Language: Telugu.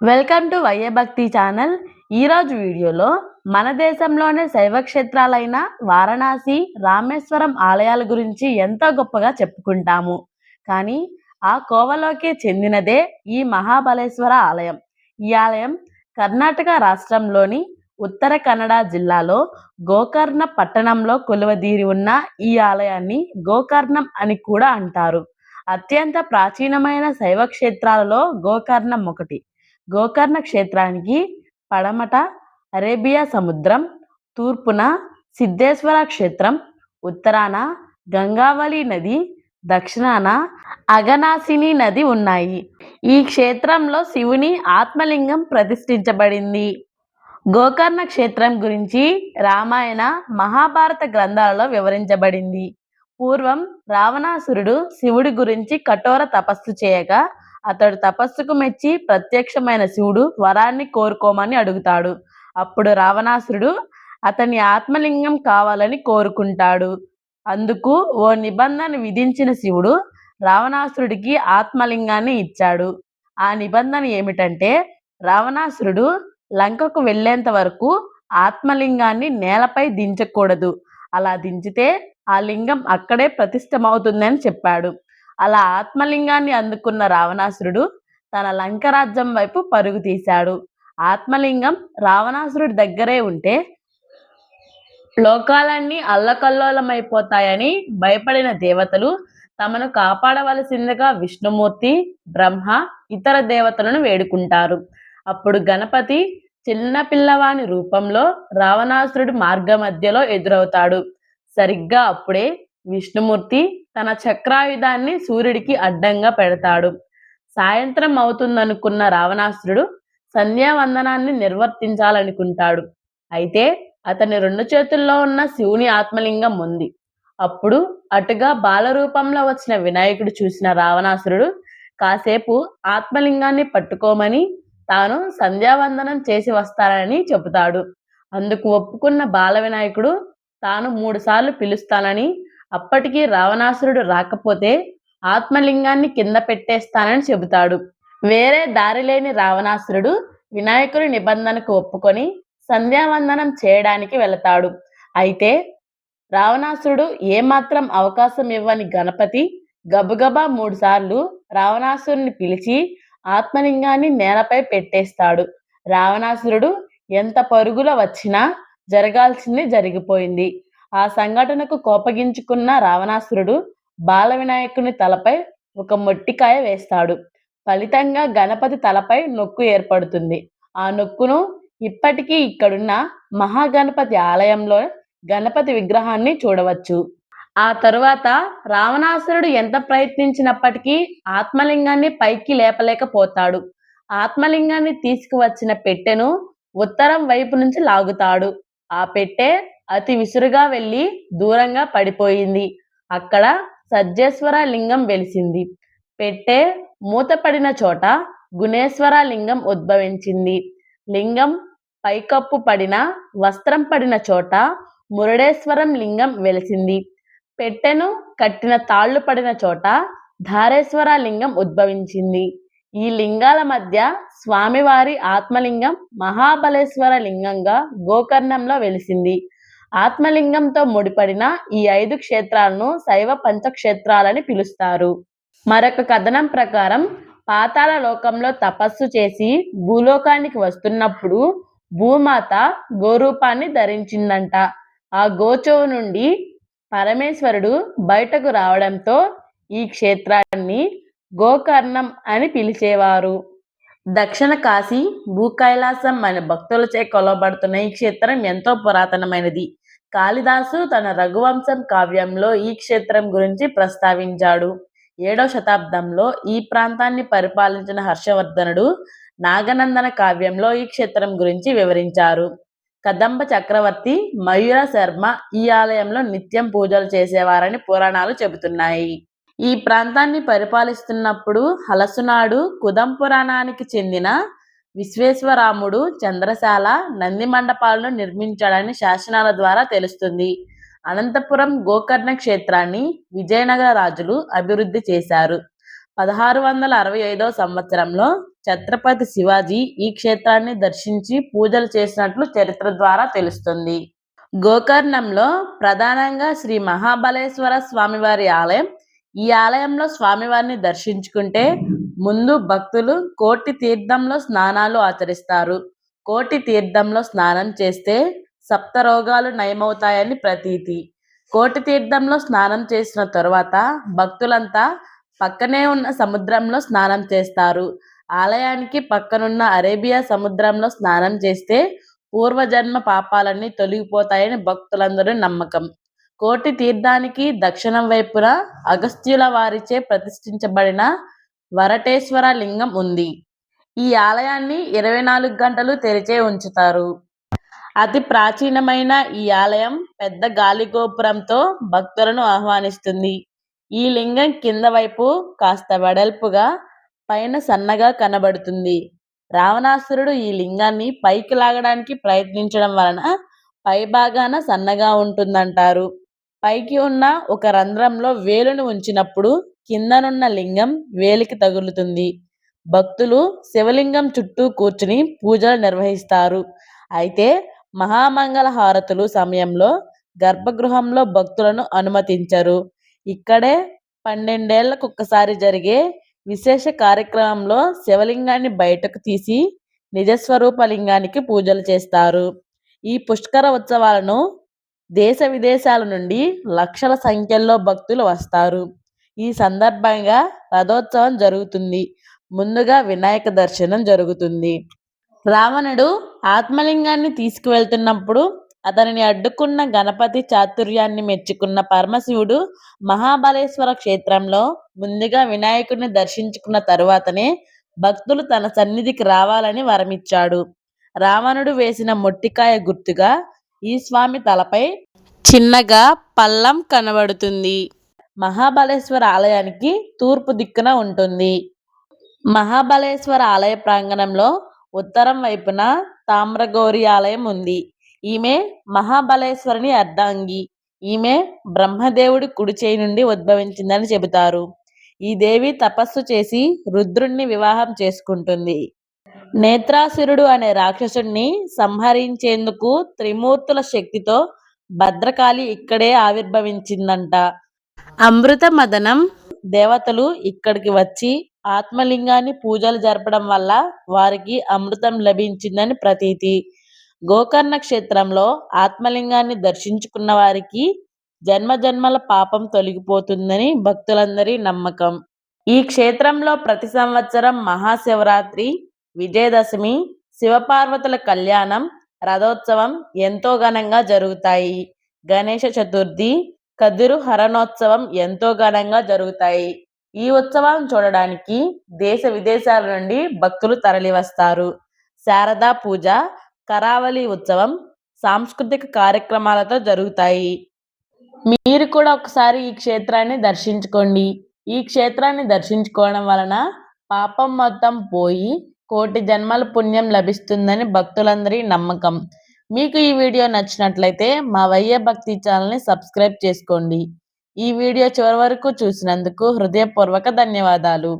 వెల్కమ్ టు వయ్య భక్తి ఛానల్ ఈరోజు వీడియోలో మన దేశంలోనే శైవ క్షేత్రాలైన వారణాసి రామేశ్వరం ఆలయాల గురించి ఎంతో గొప్పగా చెప్పుకుంటాము. కానీ ఆ కోవలోకే చెందినదే ఈ మహాబలేశ్వర ఆలయం. ఈ ఆలయం కర్ణాటక రాష్ట్రంలోని ఉత్తర కన్నడ జిల్లాలో గోకర్ణ పట్టణంలో కొలువదీరి ఉన్న ఈ ఆలయాన్ని గోకర్ణం అని కూడా అంటారు. అత్యంత ప్రాచీనమైన శైవ క్షేత్రాలలో గోకర్ణం ఒకటి. గోకర్ణ క్షేత్రానికి పడమట అరేబియా సముద్రం తూర్పున సిద్ధేశ్వర క్షేత్రం ఉత్తరాన గంగావళి నది దక్షిణాన అగనాసిని నది ఉన్నాయి. ఈ క్షేత్రంలో శివుని ఆత్మలింగం ప్రతిష్ఠించబడింది. గోకర్ణ క్షేత్రం గురించి రామాయణ మహాభారత గ్రంథాలలో వివరించబడింది. పూర్వం రావణాసురుడు శివుడి గురించి కఠోర తపస్సు చేయగా అతడు తపస్సుకు మెచ్చి ప్రత్యక్షమైన శివుడు వరాన్ని కోరుకోమని అడుగుతాడు. అప్పుడు రావణాసురుడు అతని ఆత్మలింగం కావాలని కోరుకుంటాడు. అందుకు ఓ నిబంధన విధించిన శివుడు రావణాసురుడికి ఆత్మలింగాన్ని ఇచ్చాడు. ఆ నిబంధన ఏమిటంటే రావణాసురుడు లంకకు వెళ్ళేంత వరకు ఆత్మలింగాన్ని నేలపై దించకూడదు. అలా దించితే ఆ లింగం అక్కడే ప్రతిష్టమవుతుందని చెప్పాడు. అలా ఆత్మలింగాన్ని అందుకున్న రావణాసురుడు తన లంక రాజ్యం వైపు పరుగు తీశాడు. ఆత్మలింగం రావణాసురుడి దగ్గరే ఉంటే లోకాలన్నీ అల్లకల్లోలమైపోతాయని భయపడిన దేవతలు తమను కాపాడవలసిందిగా విష్ణుమూర్తి బ్రహ్మ ఇతర దేవతలను వేడుకుంటారు. అప్పుడు గణపతి చిన్న పిల్లవాని రూపంలో రావణాసురుడు మార్గ మధ్యలో ఎదురవుతాడు. సరిగ్గా అప్పుడే విష్ణుమూర్తి తన చక్రాయుధాన్ని సూర్యుడికి అడ్డంగా పెడతాడు. సాయంత్రం అవుతుందనుకున్న రావణాసురుడు సంధ్యావందనాన్ని నిర్వర్తించాలనుకుంటాడు. అయితే అతని రెండు చేతుల్లో ఉన్న శివుని ఆత్మలింగం ఉంది. అప్పుడు అటుగా బాలరూపంలో వచ్చిన వినాయకుడు చూసిన రావణాసురుడు కాసేపు ఆత్మలింగాన్ని పట్టుకోమని తాను సంధ్యావందనం చేసి వస్తానని చెబుతాడు. అందుకు ఒప్పుకున్న బాల వినాయకుడు తాను మూడుసార్లు పిలుస్తానని అప్పటికీ రావణాసురుడు రాకపోతే ఆత్మలింగాన్ని కింద పెట్టేస్తానని చెబుతాడు. వేరే దారి లేని రావణాసురుడు వినాయకుడి నిబంధనకు ఒప్పుకొని సంధ్యావందనం చేయడానికి వెళతాడు. అయితే రావణాసురుడు ఏమాత్రం అవకాశం ఇవ్వని గణపతి గబగబా మూడుసార్లు రావణాసురుని పిలిచి ఆత్మలింగాన్ని నేలపై పెట్టేస్తాడు. రావణాసురుడు ఎంత పరుగుల వచ్చినా జరగాల్సింది జరిగిపోయింది. ఆ సంఘటనకు కోపగించుకున్న రావణాసురుడు బాల వినాయకుని తలపై ఒక మొట్టికాయ వేస్తాడు. ఫలితంగా గణపతి తలపై నొక్కు ఏర్పడుతుంది. ఆ నొక్కును ఇప్పటికీ ఇక్కడున్న మహాగణపతి ఆలయంలో గణపతి విగ్రహాన్ని చూడవచ్చు. ఆ తరువాత రావణాసురుడు ఎంత ప్రయత్నించినప్పటికీ ఆత్మలింగాన్ని పైకి లేపలేకపోతాడు. ఆత్మలింగాన్ని తీసుకువచ్చిన పెట్టెను ఉత్తరం వైపు నుంచి లాగుతాడు. ఆ పెట్టె అతి విసురుగా వెళ్ళి దూరంగా పడిపోయింది. అక్కడ సజ్జేశ్వర లింగం వెలిసింది. పెట్టె మూతపడిన చోట గుణేశ్వర లింగం ఉద్భవించింది. లింగం పైకప్పు పడిన వస్త్రం పడిన చోట మురుడేశ్వరం లింగం వెలిసింది. పెట్టెను కట్టిన తాళ్ళు పడిన చోట ధారేశ్వర లింగం ఉద్భవించింది. ఈ లింగాల మధ్య స్వామివారి ఆత్మలింగం మహాబలేశ్వర లింగంగా గోకర్ణంలో వెలిసింది. ఆత్మలింగంతో ముడిపడిన ఈ ఐదు క్షేత్రాలను శైవ పంచక్షేత్రాలని పిలుస్తారు. మరొక కథనం ప్రకారం పాతాళ లోకంలో తపస్సు చేసి భూలోకానికి వస్తున్నప్పుడు భూమాత గోరూపాన్ని ధరించిందంట. ఆ గోచోవు నుండి పరమేశ్వరుడు బయటకు రావడంతో ఈ క్షేత్రాన్ని గోకర్ణం అని పిలిచేవారు. దక్షిణ కాశీ భూకైలాసం అనే భక్తులచే కొలవబడుతున్న ఈ క్షేత్రం ఎంతో పురాతనమైనది. కాళిదాసు తన రఘువంశం కావ్యంలో ఈ క్షేత్రం గురించి ప్రస్తావించాడు. ఏడవ శతాబ్దంలో ఈ ప్రాంతాన్ని పరిపాలించిన హర్షవర్ధనుడు నాగనందన కావ్యంలో ఈ క్షేత్రం గురించి వివరించారు. కదంబ చక్రవర్తి మయూర శర్మ ఈ ఆలయంలో నిత్యం పూజలు చేసేవారని పురాణాలు చెబుతున్నాయి. ఈ ప్రాంతాన్ని పరిపాలిస్తున్నప్పుడు హలసునాడు కుదం పురాణానికి చెందిన విశ్వేశ్వరాముడు చంద్రశాల నంది మండపాలను నిర్మించాడని శాసనాల ద్వారా తెలుస్తుంది. అనంతపురం గోకర్ణ క్షేత్రాన్ని విజయనగర రాజులు అభివృద్ధి చేశారు. పదహారు వందల అరవై ఐదవ సంవత్సరంలో ఛత్రపతి శివాజీ ఈ క్షేత్రాన్ని దర్శించి పూజలు చేసినట్లు చరిత్ర ద్వారా తెలుస్తుంది. గోకర్ణంలో ప్రధానంగా శ్రీ మహాబలేశ్వర స్వామివారి ఆలయం ఈ ఆలయంలో స్వామివారిని దర్శించుకుంటే ముందు భక్తులు కోటి తీర్థంలో స్నానాలు ఆచరిస్తారు. కోటి తీర్థంలో స్నానం చేస్తే సప్త రోగాలు నయమవుతాయని ప్రతీతి. కోటి తీర్థంలో స్నానం చేసిన తరువాత భక్తులంతా పక్కనే ఉన్న సముద్రంలో స్నానం చేస్తారు. ఆలయానికి పక్కనున్న అరేబియా సముద్రంలో స్నానం చేస్తే పూర్వజన్మ పాపాలన్నీ తొలగిపోతాయని భక్తులందరూ నమ్మకం. కోటి తీర్థానికి దక్షిణం వైపున అగస్త్యుల వారిచే ప్రతిష్ఠించబడిన వరటేశ్వర లింగం ఉంది. ఈ ఆలయాన్ని ఇరవై నాలుగు గంటలు తెరిచే ఉంచుతారు. అతి ప్రాచీనమైన ఈ ఆలయం పెద్ద గాలి గోపురంతో భక్తులను ఆహ్వానిస్తుంది. ఈ లింగం కింద వైపు కాస్త వెడల్పుగా పైన సన్నగా కనబడుతుంది. రావణాసురుడు ఈ లింగాన్ని పైకి లాగడానికి ప్రయత్నించడం వలన పై భాగాన సన్నగా ఉంటుందంటారు. పైకి ఉన్న ఒక రంధ్రంలో వేలును ఉంచినప్పుడు కిందనున్న లింగం వేలికి తగులుతుంది. భక్తులు శివలింగం చుట్టూ కూర్చుని పూజలు నిర్వహిస్తారు. అయితే మహామంగళ హారతులు సమయంలో గర్భగృహంలో భక్తులను అనుమతించరు. ఇక్కడే పన్నెండేళ్ళకు ఒక్కసారి జరిగే విశేష కార్యక్రమంలో శివలింగాన్ని బయటకు తీసి నిజస్వరూప లింగానికి పూజలు చేస్తారు. ఈ పుష్కర ఉత్సవాలను దేశ విదేశాల నుండి లక్షల సంఖ్యలో భక్తులు వస్తారు. ఈ సందర్భంగా రథోత్సవం జరుగుతుంది. ముందుగా వినాయక దర్శనం జరుగుతుంది. రావణుడు ఆత్మలింగాన్ని తీసుకువెళ్తున్నప్పుడు అతనిని అడ్డుకున్న గణపతి చాతుర్యాన్ని మెచ్చుకున్న పరమశివుడు మహాబలేశ్వర క్షేత్రంలో ముందుగా వినాయకుడిని దర్శించుకున్న తరువాతనే భక్తులు తన సన్నిధికి రావాలని వరమిచ్చాడు. రావణుడు వేసిన మొట్టికాయ గుర్తుగా ఈ స్వామి తలపై చిన్నగా పల్లం కనబడుతుంది. మహాబలేశ్వర ఆలయానికి తూర్పు దిక్కున ఉంటుంది. మహాబలేశ్వర ఆలయ ప్రాంగణంలో ఉత్తరం వైపున తామ్రగౌరి ఆలయం ఉంది. ఈమె మహాబలేశ్వరుని అర్ధాంగి. ఈమె బ్రహ్మదేవుడి కుడి చేయి నుండి ఉద్భవించిందని చెబుతారు. ఈ దేవి తపస్సు చేసి రుద్రుణ్ణి వివాహం చేసుకుంటుంది. నేత్రాసురుడు అనే రాక్షసుణ్ణి సంహరించేందుకు త్రిమూర్తుల శక్తితో భద్రకాళి ఇక్కడే ఆవిర్భవించిందంట. అమృత మదనం దేవతలు ఇక్కడికి వచ్చి ఆత్మలింగాన్ని పూజలు జరపడం వల్ల వారికి అమృతం లభించిందని ప్రతీతి. గోకర్ణ క్షేత్రంలో ఆత్మలింగాన్ని దర్శించుకున్న వారికి జన్మ జన్మల పాపం తొలగిపోతుందని భక్తులందరి నమ్మకం. ఈ క్షేత్రంలో ప్రతి సంవత్సరం మహాశివరాత్రి విజయదశమి శివపార్వతుల కళ్యాణం రథోత్సవం ఎంతో ఘనంగా జరుగుతాయి. గణేష చతుర్థి కదిరు హరణోత్సవం ఎంతో ఘనంగా జరుగుతాయి. ఈ ఉత్సవం చూడడానికి దేశ విదేశాల నుండి భక్తులు తరలివస్తారు. శారదా పూజ కరావళి ఉత్సవం సాంస్కృతిక కార్యక్రమాలతో జరుగుతాయి. మీరు కూడా ఒకసారి ఈ క్షేత్రాన్ని దర్శించుకోండి. ఈ క్షేత్రాన్ని దర్శించుకోవడం వలన పాపం మొత్తం పోయి కోటి జన్మల పుణ్యం లభిస్తుందని భక్తులందరి నమ్మకం. మీకు ఈ వీడియో నచ్చినట్లయితే మా వయ్య భక్తి ఛానల్ని సబ్స్క్రైబ్ చేసుకోండి. ఈ వీడియో చివరి వరకు చూసినందుకు హృదయపూర్వక ధన్యవాదాలు.